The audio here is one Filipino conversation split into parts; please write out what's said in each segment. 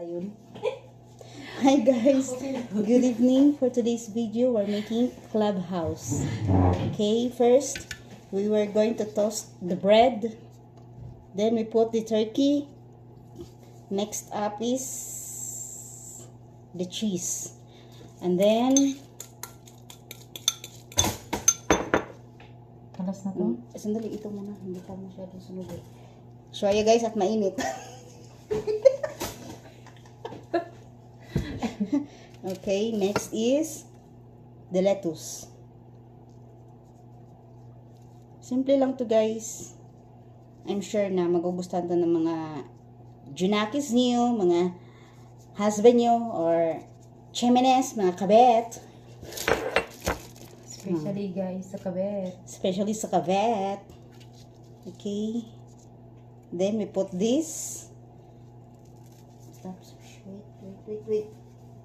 Ayun. Hi guys, good evening. For today's video, we're making clubhouse. Okay, first we were going to toast the bread. Then we put the turkey. Next up is the cheese. And then, Kalas na to? mm, sandali ito muna, hindi pa masyado sunog. eh. So ayan guys, at mainit. okay, next is the lettuce. Simple lang to guys. I'm sure na magugustuhan to ng mga junakis niyo, mga husband niyo, or chimines, mga kabet. Especially guys sa kabet. especially sa kavet. Okay. Then we put this. Stop. Wait, wait, wait, wait.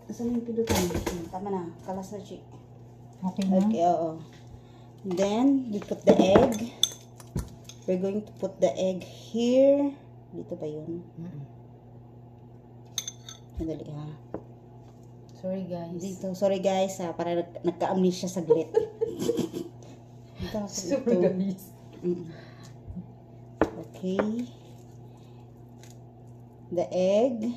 Asan yung pilutan? Hmm, Tama na. Kalas na, Chi. Okay na? Okay, oo. Then, we put the egg. We're going to put the egg here. Dito ba yun? Mm-mm. Madali ha. Sorry guys. Dito. Sorry guys ha. Para nag- nagka-amnesia saglit. Dito dito. guys. Mm. Okay. The egg.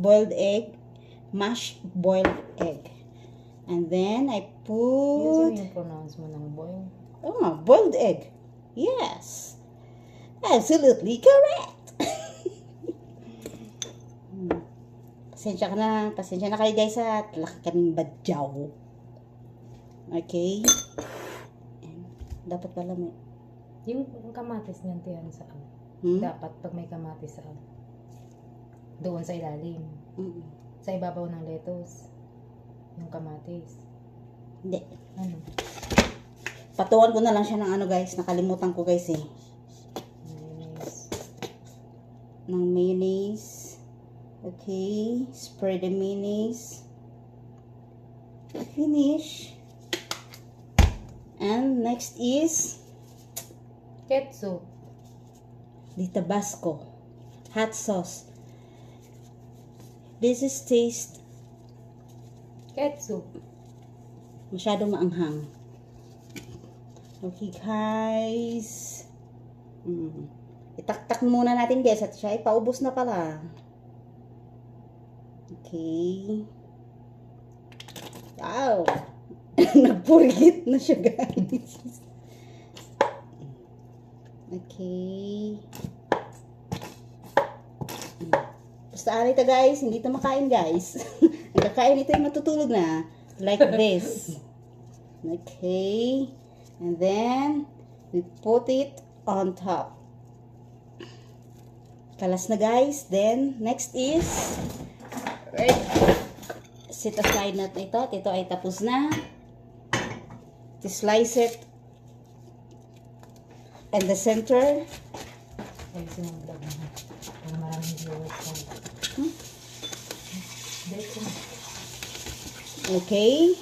Boiled egg. Mashed boiled egg. And then I put... yung pronounce mo ng boy. Oh, boiled egg. Yes. Absolutely correct. Pasensya ka na. Pasensya na kayo guys at laki kaming badyaw. Okay. And, dapat pala may... Yung kamatis niyan tiyan sa Hmm? Dapat pag may kamatis sa doon sa ilalim. Mm-mm. Sa ibabaw ng lettuce. Yung kamatis. Hindi. Ano? Patuwan ko na lang siya ng ano guys. Nakalimutan ko guys eh. Mayonnaise. Ng mayonnaise. Okay. Spread the mayonnaise. Finish. And next is Ketchup. the Tabasco hot sauce. This is taste Ketchup. masyadong maanghang. Okay guys. Mm. Itaktak muna natin guys at siya ay paubos na pala. Okay. Wow. Nagpurgit na siya guys. Okay. Mm. Basta ano guys, hindi ito makain guys. Ang kakain ito ay matutulog na. Like this. Okay. And then, we put it on top. Kalas na guys. Then, next is, right, set aside natin ito. Ito ay tapos na. To slice it in the center. Ay, sinundag na. Para maraming viewers. Hmm? Na. Okay.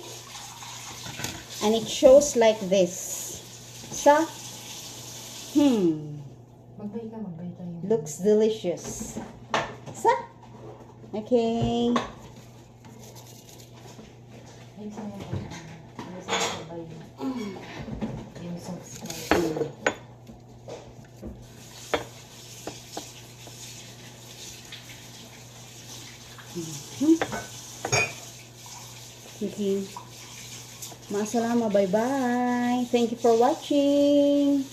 And it shows like this. Sa, hmm, Magbay ka, magbay tayo. looks delicious. Sa, okay. Ay, saan yung pag- ano sa magbay? Yung subscribe. Okay. Masalama, bye-bye. Thank you for watching.